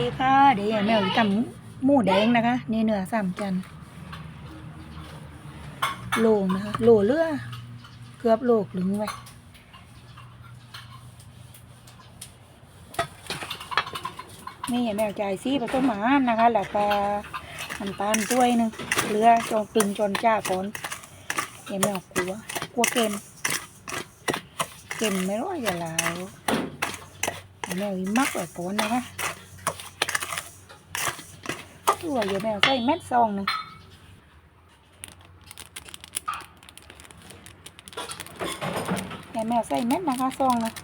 ดีค่ะเดี๋ยวแมวจะทำหมูแดงนะคะเนื้อสามจันโลนะคะโลเลือเกือบโลกลึงไว้นี่ยายแมวจ่ายซีผสมอาหานะคะแล้วก็น้ำตาลถ้วยหนึงเรือจองกลึงจนจ้าก่อนยายแมวกลัวกลัวเค็มเค็มไม่ร้อย่าลาวแมวมักไว้ก่อนนะคะ ตัวเยอะแมวใส่เม็ดซองนึงยายแมวใส่เม็ดนะคะซองนึง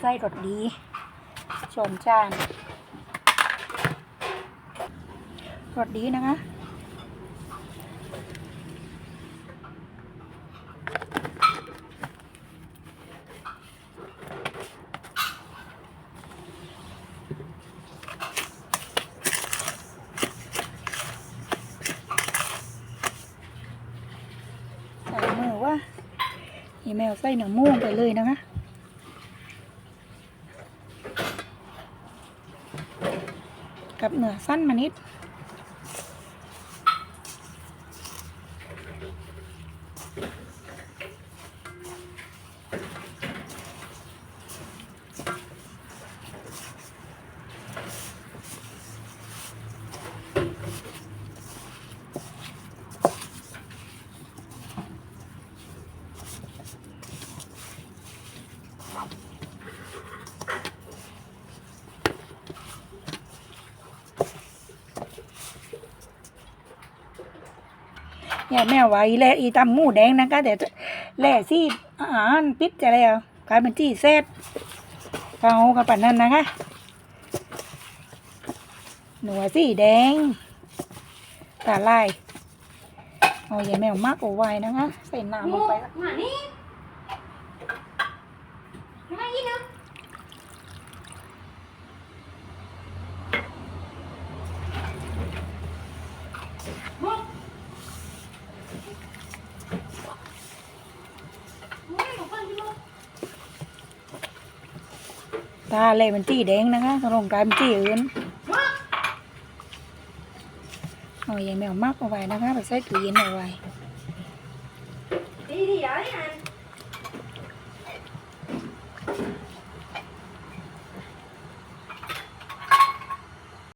ใส่รสดีชนจาน รสดีนะคะใส่มือว่าอีแมวใส่เนื้อหมูไปเลยนะคะกับเนื้อสั้นมานิด เนี่ยแม่ไว้แล่อีตำหมูแดงนะคะแต่แล่ซี่อาหารปิดจะแล้วกลายเป็นที่เซตเขากับปันนั่นนะคะ หนัวสีแดงตาลายเอาอย่าแมวมากเอาไว้นะคะ ใส่น้ำลงไปมานี่ ตาเลยมันจี้แดงนะคะลงกลายบันจี้อื่นเอาอย่างแมวมากเอาไว้นะคะไปใส่ถุงเย็นเอาไว้ดีดีอะไรอัน